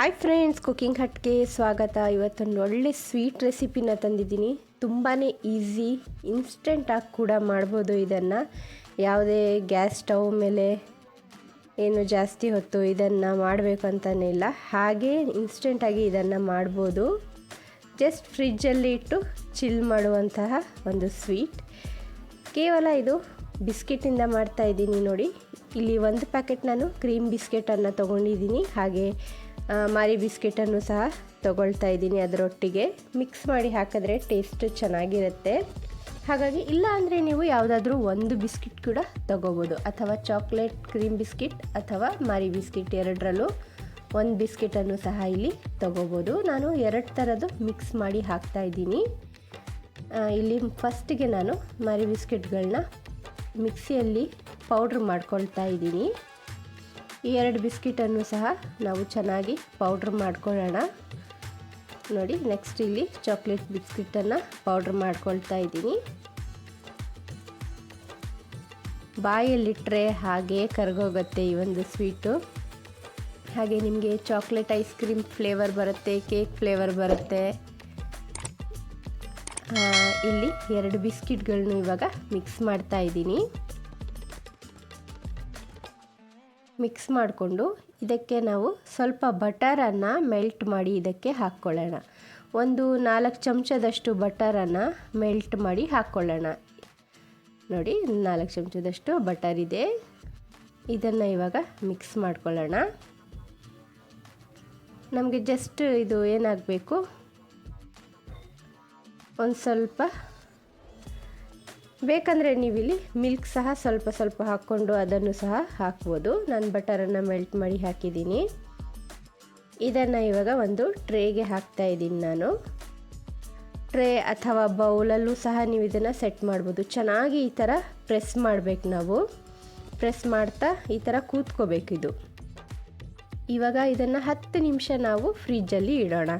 Hi friends cooking ಹಟ್ಗೆ ಸ್ವಾಗತ. ಇವತ್ತೊಂದು ಒಳ್ಳೆ ಸ್ವೀಟ್ ರೆಸಿಪಿನ ತಂದಿದ್ದೀನಿ. ತುಂಬಾ ಈಸಿ ಇನ್ಸ್ಟೆಂಟಾಗಿ ಕೂಡ ಮಾಡ್ಬೋದು ಇದನ್ನು. ಯಾವುದೇ ಗ್ಯಾಸ್ ಸ್ಟವ್ ಮೇಲೆ ಏನು ಜಾಸ್ತಿ ಹೊತ್ತು ಇದನ್ನು ಮಾಡಬೇಕು ಅಂತಲೇ ಇಲ್ಲ. ಹಾಗೆ ಇನ್ಸ್ಟೆಂಟಾಗಿ ಇದನ್ನು ಮಾಡ್ಬೋದು. ಜಸ್ಟ್ ಫ್ರಿಜ್ಜಲ್ಲಿ ಇಟ್ಟು ಚಿಲ್ ಮಾಡುವಂತಹ ಒಂದು ಸ್ವೀಟ್ ಕೇವಲ ಇದು ಬಿಸ್ಕೆಟಿಂದ ಮಾಡ್ತಾ ಇದ್ದೀನಿ ನೋಡಿ. ಇಲ್ಲಿ ಒಂದು ಪ್ಯಾಕೆಟ್ ನಾನು ಕ್ರೀಮ್ ಬಿಸ್ಕೆಟನ್ನು ತೊಗೊಂಡಿದ್ದೀನಿ. ಹಾಗೆ ಮಾರಿ ಬಿಸ್ಕೆಟನ್ನು ಸಹ ತಗೊಳ್ತಾ ಇದ್ದೀನಿ ಅದರೊಟ್ಟಿಗೆ. ಮಿಕ್ಸ್ ಮಾಡಿ ಹಾಕಿದ್ರೆ ಟೇಸ್ಟ್ ಚೆನ್ನಾಗಿರುತ್ತೆ. ಹಾಗಾಗಿ ಇಲ್ಲ ಅಂದರೆ ನೀವು ಯಾವುದಾದ್ರೂ ಒಂದು ಬಿಸ್ಕಿಟ್ ಕೂಡ ತಗೋಬೋದು. ಅಥವಾ ಚಾಕ್ಲೇಟ್ ಕ್ರೀಮ್ ಬಿಸ್ಕಿಟ್ ಅಥವಾ ಮಾರಿ ಬಿಸ್ಕಿಟ್ ಎರಡರಲ್ಲೂ ಒಂದು ಬಿಸ್ಕಿಟನ್ನು ಸಹ ಇಲ್ಲಿ ತಗೋಬೋದು. ನಾನು ಎರಡು ಥರದ್ದು ಮಿಕ್ಸ್ ಮಾಡಿ ಹಾಕ್ತಾ ಇದ್ದೀನಿ. ಇಲ್ಲಿ ಫಸ್ಟಿಗೆ ನಾನು ಮಾರಿ ಬಿಸ್ಕೆಟ್ಗಳನ್ನ ಮಿಕ್ಸಿಯಲ್ಲಿ ಪೌಡ್ರ್ ಮಾಡ್ಕೊಳ್ತಾ ಇದ್ದೀನಿ. ಈ ಎರಡು ಬಿಸ್ಕಿಟನ್ನು ಸಹ ನಾವು ಚೆನ್ನಾಗಿ ಪೌಡ್ರ್ ಮಾಡ್ಕೊಳ್ಳೋಣ. ನೋಡಿ ನೆಕ್ಸ್ಟ್ ಇಲ್ಲಿ ಚಾಕ್ಲೇಟ್ ಬಿಸ್ಕಿಟನ್ನು ಪೌಡ್ರ್ ಮಾಡ್ಕೊಳ್ತಾ ಇದ್ದೀನಿ. ಬಾಯಲ್ಲಿಟ್ಟರೆ ಹಾಗೆ ಕರ್ಗೋಗುತ್ತೆ ಈ ಒಂದು ಸ್ವೀಟು. ಹಾಗೆ ನಿಮಗೆ ಚಾಕ್ಲೇಟ್ ಐಸ್ ಕ್ರೀಮ್ ಫ್ಲೇವರ್ ಬರುತ್ತೆ ಕೇಕ್ ಫ್ಲೇವರ್ ಬರುತ್ತೆ. ಇಲ್ಲಿ ಎರಡು ಬಿಸ್ಕಿಟ್ಗಳನ್ನು ಇವಾಗ ಮಿಕ್ಸ್ ಮಾಡ್ತಾ ಇದ್ದೀನಿ. ಮಿಕ್ಸ್ ಮಾಡಿಕೊಂಡು ಇದಕ್ಕೆ ನಾವು ಸ್ವಲ್ಪ ಬಟರನ್ನು ಮೆಲ್ಟ್ ಮಾಡಿ ಇದಕ್ಕೆ ಹಾಕ್ಕೊಳ್ಳೋಣ. ಒಂದು ನಾಲ್ಕು ಚಮಚದಷ್ಟು ಬಟರನ್ನು ಮೆಲ್ಟ್ ಮಾಡಿ ಹಾಕ್ಕೊಳ್ಳೋಣ. ನೋಡಿ, ನಾಲ್ಕು ಚಮಚದಷ್ಟು ಬಟರ್ ಇದೆ. ಇದನ್ನು ಇವಾಗ ಮಿಕ್ಸ್ ಮಾಡ್ಕೊಳ್ಳೋಣ. ನಮಗೆ ಜಸ್ಟ್ ಇದು ಏನಾಗಬೇಕು? ಒಂದು ಸ್ವಲ್ಪ ಬೇಕಂದರೆ ನೀವಿಲ್ಲಿ ಮಿಲ್ಕ್ ಸಹ ಸ್ವಲ್ಪ ಸ್ವಲ್ಪ ಹಾಕ್ಕೊಂಡು ಅದನ್ನು ಸಹ ಹಾಕ್ಬೋದು. ನಾನು ಬಟರನ್ನು ಮೆಲ್ಟ್ ಮಾಡಿ ಹಾಕಿದ್ದೀನಿ. ಇದನ್ನು ಇವಾಗ ಒಂದು ಟ್ರೇಗೆ ಹಾಕ್ತಾ ಇದ್ದೀನಿ ನಾನು. ಟ್ರೇ ಅಥವಾ ಬೌಲಲ್ಲೂ ಸಹ ನೀವು ಇದನ್ನು ಸೆಟ್ ಮಾಡ್ಬೋದು. ಚೆನ್ನಾಗಿ ಈ ಥರ ಪ್ರೆಸ್ ಮಾಡಬೇಕು ನಾವು. ಪ್ರೆಸ್ ಮಾಡ್ತಾ ಈ ಥರ ಇದು. ಇವಾಗ ಇದನ್ನು ಹತ್ತು ನಿಮಿಷ ನಾವು ಫ್ರಿಜ್ಜಲ್ಲಿ ಇಡೋಣ.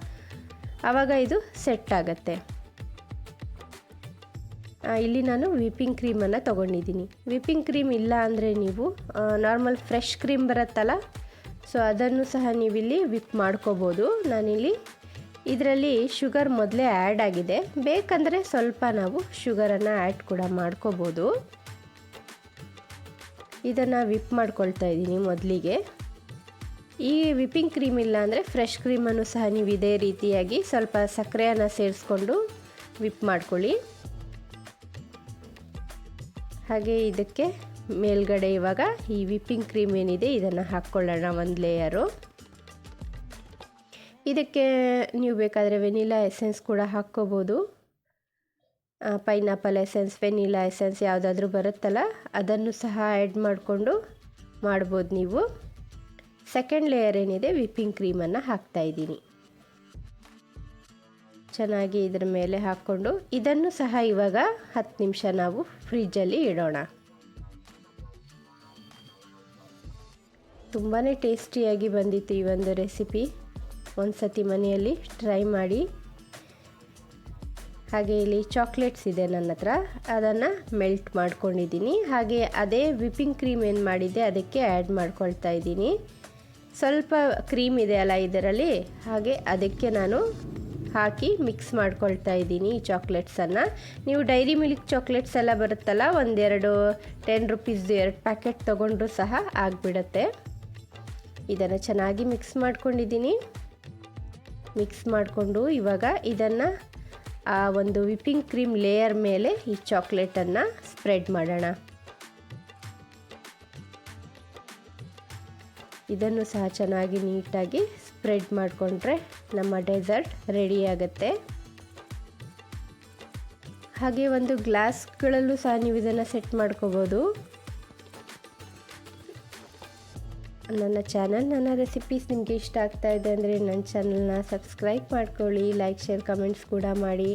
ಆವಾಗ ಇದು ಸೆಟ್ ಆಗುತ್ತೆ. ಇಲ್ಲಿ ನಾನು ವಿಪಿಂಗ್ ಕ್ರೀಮನ್ನು ತೊಗೊಂಡಿದ್ದೀನಿ. ವಿಪಿಂಗ್ ಕ್ರೀಮ್ ಇಲ್ಲ ಅಂದರೆ ನೀವು ನಾರ್ಮಲ್ ಫ್ರೆಶ್ ಕ್ರೀಮ್ ಬರುತ್ತಲ್ಲ ಸೊ ಅದನ್ನು ಸಹ ನೀವಿಲ್ಲಿ ವಿಪ್ ಮಾಡ್ಕೋಬೋದು. ನಾನಿಲ್ಲಿ ಇದರಲ್ಲಿ ಶುಗರ್ ಮೊದಲೇ ಆ್ಯಡ್ ಆಗಿದೆ. ಬೇಕಂದರೆ ಸ್ವಲ್ಪ ನಾವು ಶುಗರನ್ನು ಆ್ಯಡ್ ಕೂಡ ಮಾಡ್ಕೋಬೋದು. ಇದನ್ನು ವಿಪ್ ಮಾಡ್ಕೊಳ್ತಾ ಇದ್ದೀನಿ ಮೊದಲಿಗೆ. ಈ ವಿಪ್ಪಿಂಗ್ ಕ್ರೀಮ್ ಇಲ್ಲ ಅಂದರೆ ಫ್ರೆಶ್ ಕ್ರೀಮನ್ನು ಸಹ ನೀವು ಇದೇ ರೀತಿಯಾಗಿ ಸ್ವಲ್ಪ ಸಕ್ಕರೆಯನ್ನು ಸೇರಿಸ್ಕೊಂಡು ವಿಪ್ ಮಾಡ್ಕೊಳ್ಳಿ. ಹಾಗೆ ಇದಕ್ಕೆ ಮೇಲ್ಗಡೆ ಇವಾಗ ಈ ವಿಪ್ಪಿಂಗ್ ಕ್ರೀಮ್ ಏನಿದೆ, ಇದನ್ನು ಹಾಕ್ಕೊಳ್ಳೋಣ ಒಂದು ಲೇಯರು ಇದಕ್ಕೆ ನೀವು ಬೇಕಾದರೆ ವೆನಿಲಾ ಎಸೆನ್ಸ್ ಕೂಡ ಹಾಕ್ಕೋಬೋದು. ಪೈನಾಪಲ್ ಎಸೆನ್ಸ್ ವೆನಿಲಾ ಎಸೆನ್ಸ್ ಯಾವುದಾದ್ರೂ ಬರುತ್ತಲ್ಲ, ಅದನ್ನು ಸಹ ಆ್ಯಡ್ ಮಾಡಿಕೊಂಡು ಮಾಡ್ಬೋದು ನೀವು. ಸೆಕೆಂಡ್ ಲೇಯರ್ ಏನಿದೆ, ವಿಪ್ಪಿಂಗ್ ಕ್ರೀಮನ್ನು ಹಾಕ್ತಾಯಿದ್ದೀನಿ ಚೆನ್ನಾಗಿ ಇದರ ಮೇಲೆ ಹಾಕ್ಕೊಂಡು ಇದನ್ನು ಸಹ ಇವಾಗ ಹತ್ತು ನಿಮಿಷ ನಾವು ಫ್ರಿಜ್ಜಲ್ಲಿ ಇಡೋಣ. ತುಂಬಾ ಟೇಸ್ಟಿಯಾಗಿ ಬಂದಿತ್ತು ಈ ಒಂದು ರೆಸಿಪಿ. ಒಂದು ಸತಿ ಮನೆಯಲ್ಲಿ ಟ್ರೈ ಮಾಡಿ. ಹಾಗೆ ಇಲ್ಲಿ ಚಾಕ್ಲೇಟ್ಸ್ ಇದೆ ನನ್ನ ಹತ್ರ. ಅದನ್ನು ಮೆಲ್ಟ್ ಮಾಡ್ಕೊಂಡಿದ್ದೀನಿ. ಹಾಗೆ ಅದೇ ವಿಪ್ಪಿಂಗ್ ಕ್ರೀಮ್ ಏನು ಮಾಡಿದ್ದೆ ಅದಕ್ಕೆ ಆ್ಯಡ್ ಮಾಡ್ಕೊಳ್ತಾ ಇದ್ದೀನಿ. ಸ್ವಲ್ಪ ಕ್ರೀಮ್ ಇದೆ ಅಲ್ಲ ಇದರಲ್ಲಿ. ಹಾಗೆ ಅದಕ್ಕೆ ನಾನು ಹಾಕಿ ಮಿಕ್ಸ್ ಮಾಡ್ಕೊಳ್ತಾ ಇದ್ದೀನಿ ಈ ಚಾಕ್ಲೇಟ್ಸನ್ನು ನೀವು ಡೈರಿ ಮಿಲ್ಕ್ ಚಾಕ್ಲೇಟ್ಸ್ ಎಲ್ಲ ಬರುತ್ತಲ್ಲ, ಒಂದೆರಡು ಟೆನ್ ರುಪೀಸ್ದು ಎರಡು ಪ್ಯಾಕೆಟ್ ತೊಗೊಂಡ್ರು ಸಹ ಆಗಿಬಿಡತ್ತೆ. ಇದನ್ನು ಚೆನ್ನಾಗಿ ಮಿಕ್ಸ್ ಮಾಡ್ಕೊಂಡಿದ್ದೀನಿ. ಮಿಕ್ಸ್ ಮಾಡಿಕೊಂಡು ಇವಾಗ ಇದನ್ನು, ಆ, ಒಂದು ವಿಪ್ಪಿಂಗ್ ಕ್ರೀಮ್ ಲೇಯರ್ ಮೇಲೆ ಈ ಚಾಕ್ಲೇಟನ್ನು ಸ್ಪ್ರೆಡ್ ಮಾಡೋಣ. ಇದನ್ನು ಸಹ ಚೆನ್ನಾಗಿ ನೀಟಾಗಿ ಸ್ಪ್ರೆಡ್ ಮಾಡಿಕೊಂಡ್ರೆ ನಮ್ಮ ಡೆಸರ್ಟ್ ರೆಡಿ ಆಗುತ್ತೆ. ಹಾಗೆ ಒಂದು ಗ್ಲಾಸ್ಗಳಲ್ಲೂ ಸಹ ನೀವು ಇದನ್ನು ಸೆಟ್ ಮಾಡ್ಕೋಬೋದು. ನನ್ನ ಚಾನಲ್, ನನ್ನ ರೆಸಿಪೀಸ್ ನಿಮಗೆ ಇಷ್ಟ ಆಗ್ತಾ ಇದೆ ಅಂದರೆ ನನ್ನ ಚಾನಲ್ನ ಸಬ್ಸ್ಕ್ರೈಬ್ ಮಾಡ್ಕೊಳ್ಳಿ, ಲೈಕ್, ಶೇರ್, ಕಮೆಂಟ್ಸ್ ಕೂಡ ಮಾಡಿ.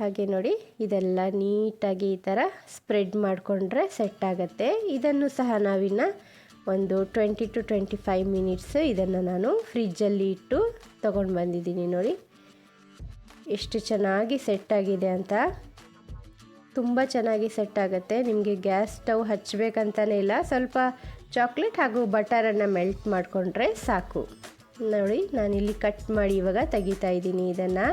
ಹಾಗೆ ನೋಡಿ, ಇದೆಲ್ಲ ನೀಟಾಗಿ ಈ ಥರ ಸ್ಪ್ರೆಡ್ ಮಾಡಿಕೊಂಡ್ರೆ ಸೆಟ್ ಆಗುತ್ತೆ. ಇದನ್ನು ಸಹ ನಾವಿನ್ನು ಒಂದು twenty to twenty five minutes ಇದನ್ನು ನಾನು ಫ್ರಿಜ್ಜಲ್ಲಿ ಇಟ್ಟು ತೊಗೊಂಡು ಬಂದಿದ್ದೀನಿ ನೋಡಿ. ಎಷ್ಟು ಚೆನ್ನಾಗಿ ಸೆಟ್ ಆಗಿದೆ ಅಂತ. ತುಂಬ ಚೆನ್ನಾಗಿ ಸೆಟ್ ಆಗುತ್ತೆ. ನಿಮಗೆ ಗ್ಯಾಸ್ ಸ್ಟವ್ ಹಚ್ಚಬೇಕಂತಲೇ ಇಲ್ಲ. ಸ್ವಲ್ಪ ಚಾಕ್ಲೇಟ್ ಹಾಗೂ ಬಟರನ್ನು ಮೆಲ್ಟ್ ಮಾಡಿಕೊಂಡ್ರೆ ಸಾಕು. ನೋಡಿ, ನಾನಿಲ್ಲಿ ಕಟ್ ಮಾಡಿ ಇವಾಗ ತೆಗಿತಾ ಇದ್ದೀನಿ ಇದನ್ನು.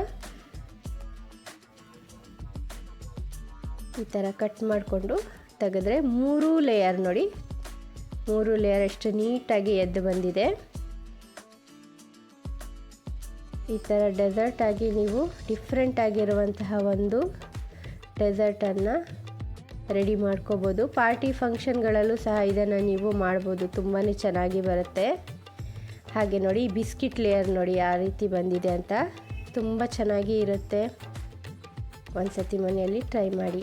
ಈ ಥರ ಕಟ್ ಮಾಡಿಕೊಂಡು ತೆಗೆದ್ರೆ ಮೂರು ಲೇಯರ್ ನೋಡಿ ಮೂರು ಲೇಯರ್ ಅಷ್ಟು ನೀಟಾಗಿ ಎದ್ದು ಬಂದಿದೆ. ಈ ಥರ ಡೆಸರ್ಟಾಗಿ ನೀವು ಡಿಫ್ರೆಂಟ್ ಆಗಿರುವಂತಹ ಒಂದು ಡೆಸರ್ಟನ್ನು ರೆಡಿ ಮಾಡ್ಕೋಬೋದು. ಪಾರ್ಟಿ ಫಂಕ್ಷನ್ಗಳಲ್ಲೂ ಸಹ ಇದನ್ನು ನೀವು ಮಾಡ್ಬೋದು. ತುಂಬಾ ಚೆನ್ನಾಗಿ ಬರುತ್ತೆ. ಹಾಗೆ ನೋಡಿ ಬಿಸ್ಕಿಟ್ ಲೇಯರ್ ನೋಡಿ ಯಾವ ರೀತಿ ಬಂದಿದೆ ಅಂತ. ತುಂಬ ಚೆನ್ನಾಗಿ ಇರುತ್ತೆ. ಒಂದು ಸತಿ ಮನೆಯಲ್ಲಿ ಟ್ರೈ ಮಾಡಿ.